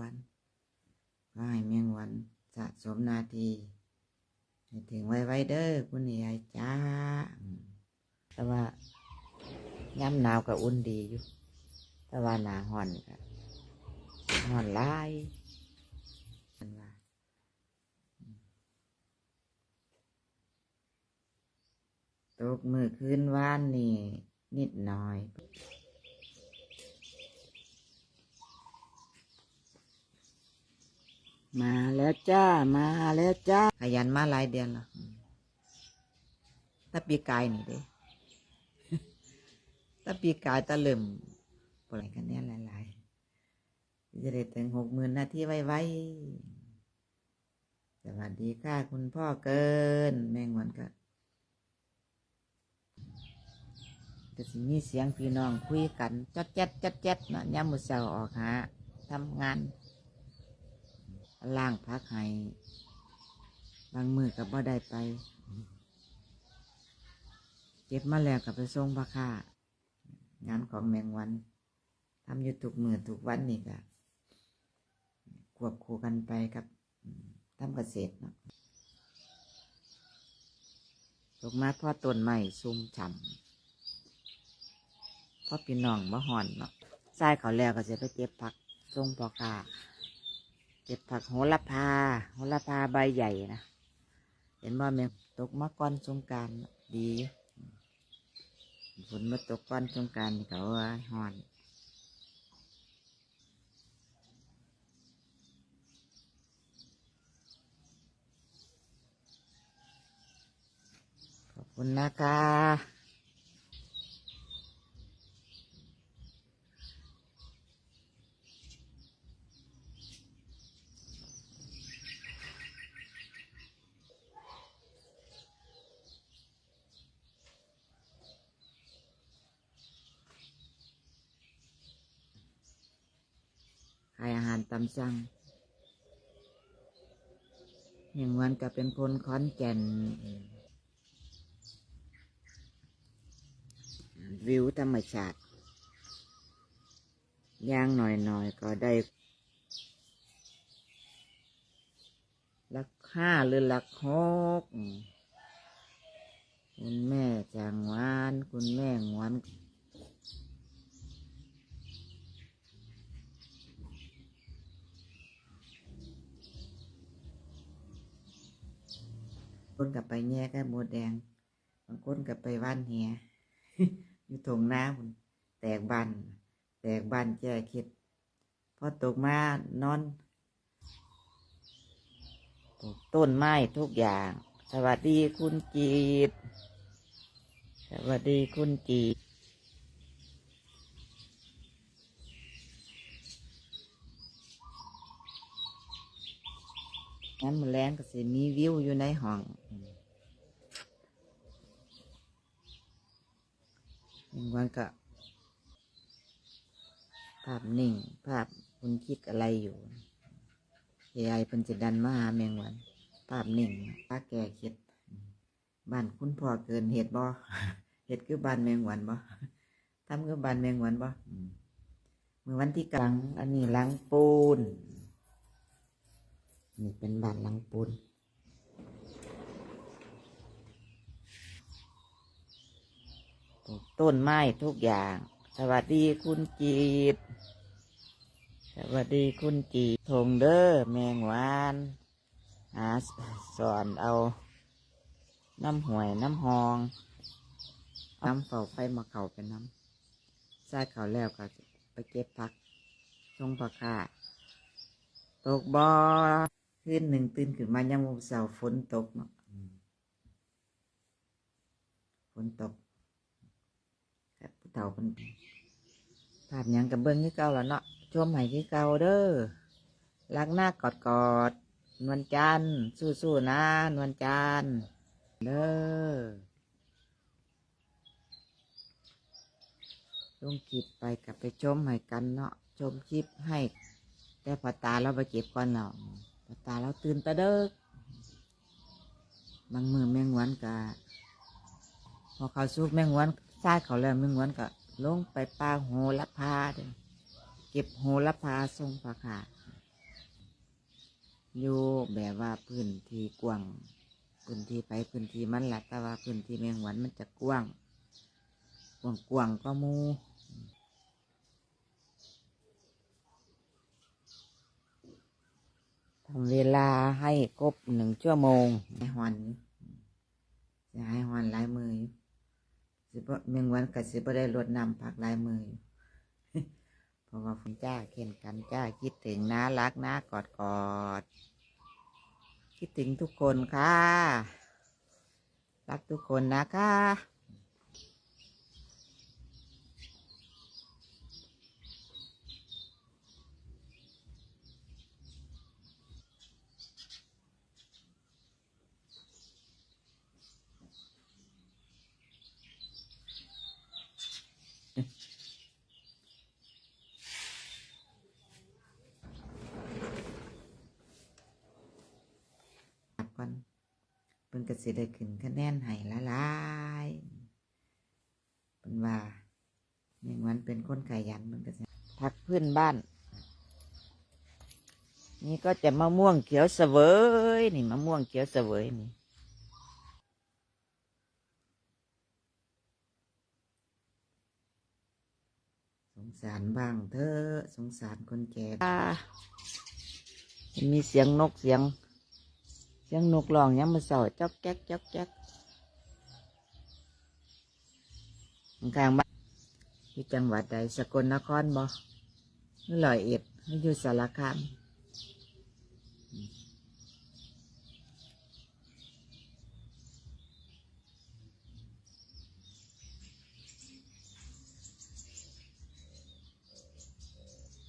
ควรก็ให้เมียงวันสะสมนาทีให้ถึงไวๆเด้อคุณยายจ้า แต่ว่าย่ำหนาวก็อุ่นดีอยู่ แต่ว่าหนาห่อนห่อนลายมันว่าตกมือคืนว่านนี่นิดหน่อย มาแล้วจ้า มาแล้วจ้า ขยันมาหลายเดือนแล้วอืมถ้าปีกายนี่เด้ถ้าปีกายตะเริ่มปล่อยกันเนี่ยหลายๆ จะได้ถึงหกหมื่นนาทีไว้ๆสวัสดีค่ะคุณพ่อเกิน แมงวันก็จะสิมีเสียงพี่น้องคุยกันจัดแจ๊ดจัดแจ๊ดเนาะย่ำมือเสาออกหาทำงาน ล่างพักให้บางมือกับบ่ได้ไป เก็บมาแล้วกับไปส่งพระค่างานของแมงวันทำอยู่ทุกมือทุกวันนี่ก็ควบคู่กันไปกับทำเกษตรเนาะตกมาพ่อต้นไม้ซุ่มฉ่ำพ่อพี่น้องมะหอนเนาะใส่เขาแล้วก็จะไปเก็บผักส่งพอค่า ก็บผักโหระพาโหระพาใบใหญ่นะเห็นว่าแมงตกมาก่อนสงการดีฝนมาตกก่อนสงการเขาว่าฮ้อนขอบคุณนะคะขารตามสั่งอย่างวันก็เป็นคนขอนแก่น วิวธรรมชาติย่างหน่อยๆก็ได้หลักห้าหรือหลักหกคุณแม่จางหวาน คุณแม่งวนคน กับไปแย่กับหมดแดง บางคนกับไปว่านเหียอยู่ตรงหน้าพุ่นแตกบันแตกบันแก่คิดพอตกมานอนปลูกต้นไม้ทุกอย่าง สวัสดีคุณจีด สวัสดีคุณจีด งั้นมอแรงก็สิมีวิวอยู่ในห้องหนึ่งวันก็ ภาพนิ่ง ภาพคุณคิดอะไรอยู่ยายเพิ่นจะดันมาหาแมงวัน ภาพนิ่งป้าแก่คิดบ้านคุณพ่อเกินเห็ดบ่เห็ดคือบ้านแมงวันบ่ทำคือบ้านแมงวันบ่อืมเมื่อวันที่กลางอันนี้หลังปูน นี่เป็นบ้านหลังปูนปลูกต้นไม้ทุกอย่าง สวัสดีคุณจีดสวัสดีคุณจีดทงเด้อแมงวานหาสอนเอา น้ำหวยน้ำหอง น้ำเฝ้าไฟมาเข่าเป็นน้ำใส่เข่าแล้วก็ไปเก็บผักชงผักขาตกบอ ขึ้นหนึ่งตื่นขึ้นมายามมื้อเสาร์ฝนตกเนาะฝนตกครับผู้เฒ่าเป็นภาพยังกับเบิ้งคือเก่าแล้วเนาะชมให้คือเก่าเด้อรักหน้ากอดกอดนวลจันทร์สู้ๆนะนวลจันทร์เด้อลงคลิปไปกับไปชมให้กันเนาะชมคลิปให้ แต่พอตาเราไปเก็บก่อนเนาะ ตาเราตื่นแตะเด้อบางมือแมงวันกะพอเขาซุกแมงวันซาดเขาแล้วแมงวันก็ลงไปปลาโหระพาเด้เก็บโหระพาส่งปลาขาอยู่แบบว่าพื้นที่กว้างพื้นที่ไปพื้นที่มันหละแต่ว่าพื้นที่แมงวันมันจะกว้างกว้างกว้างก็มู ทำเวลาให้ครบหนึ่งชั่วโมงให้หอนจะให้หอนลายมืออยู่สิบแมงวันกับสิบได้ลดนำผักลายมืออยู่เพราะว่าคุณจ้าเข็นกันจ้าคิดถึงนะรักนะกอดกอดคิดถึงทุกคนค่ะ รักทุกคนนะคะ นับก่อนเพิ่น ก็สิได้ขึ้นคะแนนให้ละลายเพิ่นว่าแมงวันเป็นคนขยันมันก็สิพักเพื่อนบ้าน นี่ก็จะมะม่วงเขียวเสวยนี่มะม่วงเขียวเสวยนี่สงสารบ้างเถอะสงสารคนแก่มีเสียงนกเสียง ยังนกร้องยังมาเสาจ๊อกแจ๊กจ๊อกแจ๊กกลางบ้านอยู่จังหวัดใดสกลนครบ่หรือร้อยเอ็ดหรืออยู่สารคาม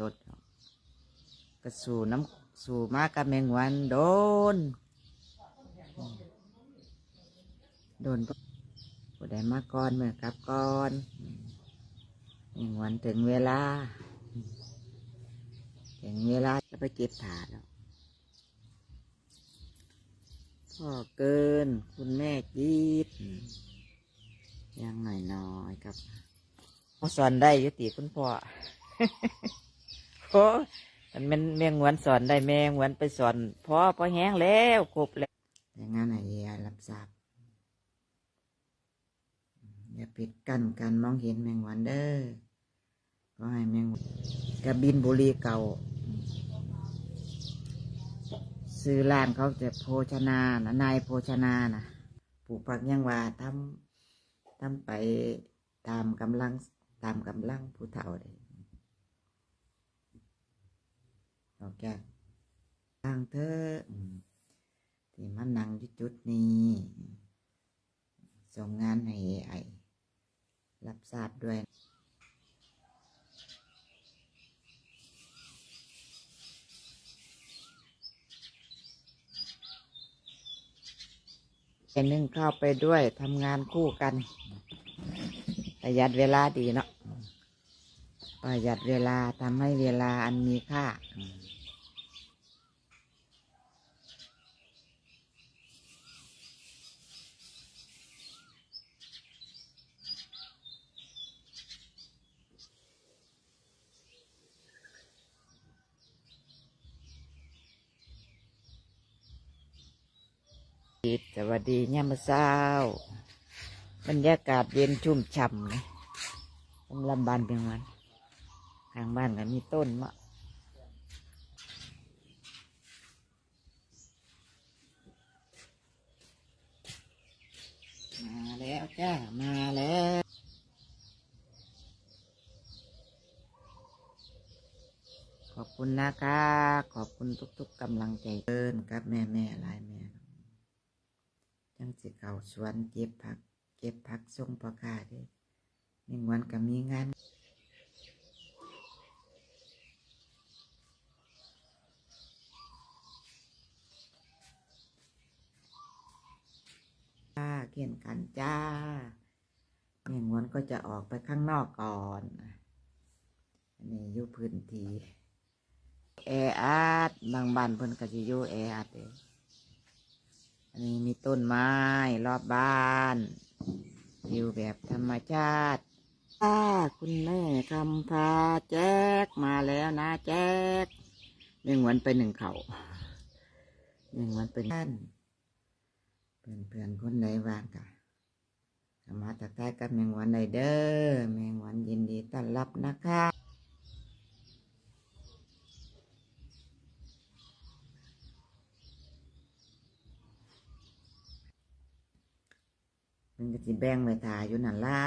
รถก็สู่น้ำสู่มากับแมงวันโดน โดนผู้ใดมาก่อนเมื่อกลับก่อนแมงวันถึงเวลา ถึงเวลาจะไปเก็บถาดแล้วพ่อเกิน คุณแม่จีดยังหน่อยน้อยๆครับพอสอนได้ยุติคุณพ่อโอ้มันเป็นแมงวันสอนได้แมงวันไปสอนพ่อพ่อแห้งแล้วครบแล้วอย่างนั้นไอ้ยารับทราบ อย่าปิดกั้นการมองเห็นแมงวันเด้อก็ให้แมงวันกระบินบุรีเก่า ซื้อร้านเขาจะโภชนานะนายโภชนานะปลูกผักยังว่าทำทำไปตามกำลังตามกำลังผู้เฒ่าเลยออกจากทางเธอที่มันนั่งที่จุดนี้ส่งงานให้ไอ รับทราบด้วย เป็นนึ่งเข้าไปด้วยทำงานคู่กัน ประหยัดเวลาดีเนาะประหยัดเวลาทำให้เวลาอันมีค่า อืมสวัสดีย่ามมอเช้าบรรยากาศเย็นชุ่มฉ่ำนะตำลำบานเพียงวันทางบ้านก็มีต้นมะมาแล้วจ้า มาแล้วขอบคุณนะคะ ขอบคุณทุกๆกำลังใจเดินกับแม่แม่ๆหลายแม่ จังสิเขาสวนเก็บผัก เก็บผักส่งพ่อค้าเด้หนึ่งวันก็มีงานจ้าเขียนกันจ้าหนึ่งวันก็จะออกไปข้างนอกก่อนอันนี้อยู่พื้นที่แออัดบางบ้านเพิ่นก็จะอยู่แออัดเอง อันนี้มีต้นไม้รอบบ้านวิวแบบธรรมชาติถ้าคุณแม่ทำพาแจ๊กมาแล้วนะแจ๊กหนึ่งวันไปหนึ่งเขาหนึ่งวันเป็นท่านเพื่อนเพื่อนคนในว่างกันมารถตักไกับแมงวันใดเด้อแมงวันยินดีต้อนรับนะคะ สิแบ่งเมทาอยู่นั่นละ